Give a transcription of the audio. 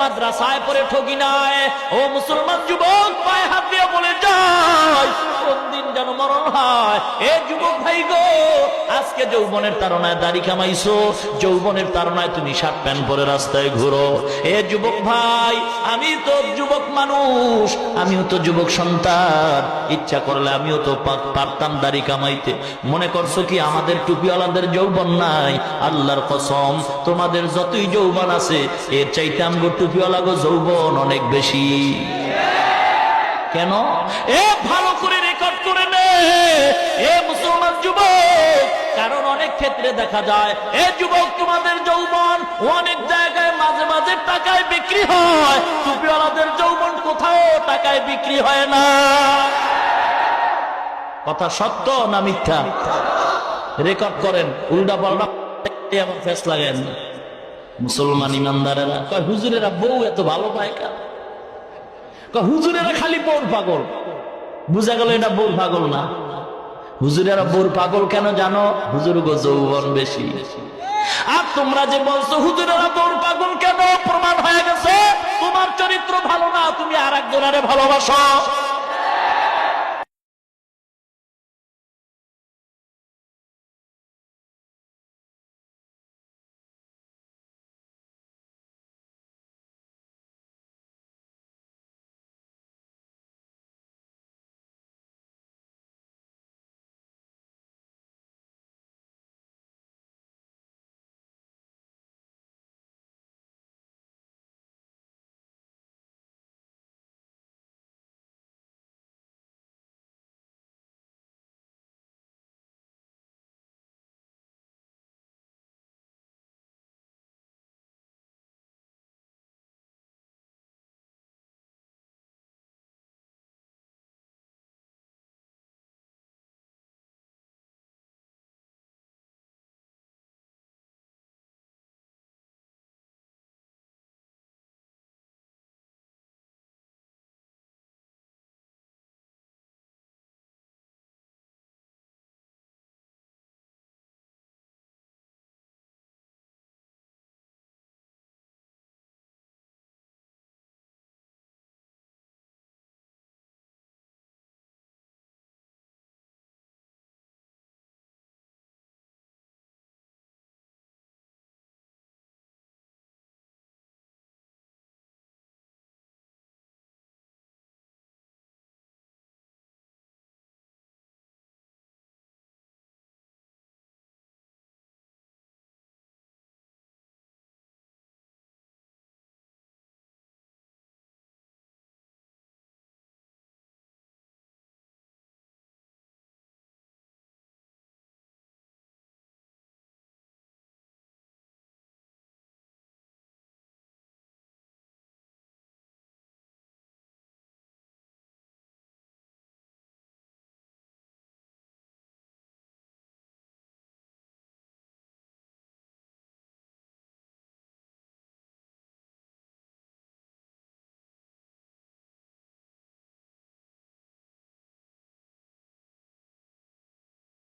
মাদ্রাসায় পড়ে ঠকি নাই ও মুসলমান যুবক, পায়ে হাত দিয়ে বলে যায় কোন দিন যেন মরণ হয়? এ যুবক ভাই গো আজকে যৌবনের তারনায় দাড়ি কামাইছো, যৌবনের তারনায় তুমি শার্ট প্যান্ট পরে রাস্তায় ঘুরো। এ যুবক ভাই আমি তো যুবক মানুষ, আমিও তো যুবক সন্তান। ইচ্ছা করলে আমিও তো পারতাম দাড়ি কামাইতে। মনে করছ কি আমাদের টুপিওয়ালাদের যৌবন নাই? আল্লাহর কসম, তোমাদের যতই যৌবন আছে, এর চাইতে আমগো টুপিওয়ালা গো যৌবন অনেক বেশি। কেন? এ ভালো করে রেকর্ড করে নে। এ মুসলমান যুবক কারণ অনেক ক্ষেত্রে দেখা যায়, এ যুবক তোমাদের যৌবন অনেক জায়গায় মাঝে মাঝে টাকায় বিক্রি হয়। টুপিওয়ালাদের যৌবন কোথাও টাকায় বিক্রি হয় না। কথা সত্য না মিথ্যা? রেকর্ড করেন, উল্টা পাল্টা আমার ফেস লাগেন। মুসলমান ইমানদারেরা, কয়, হুজুরেরা বউ এত ভালো পায় কেন? হুজুরেরা খালি বউর পাগল। বুঝা গেল এটা বউর পাগল না। হুজুরেরা বোর পাগল কেন জানো? হুজুর গো যৌবন বেশি। আর তোমরা যে বলছো হুজুরের বোর পাগল কেন? প্রমাণ হয়ে গেছে। তোমার চরিত্র ভালো না, তুমি আর একজনের ভালোবাসো।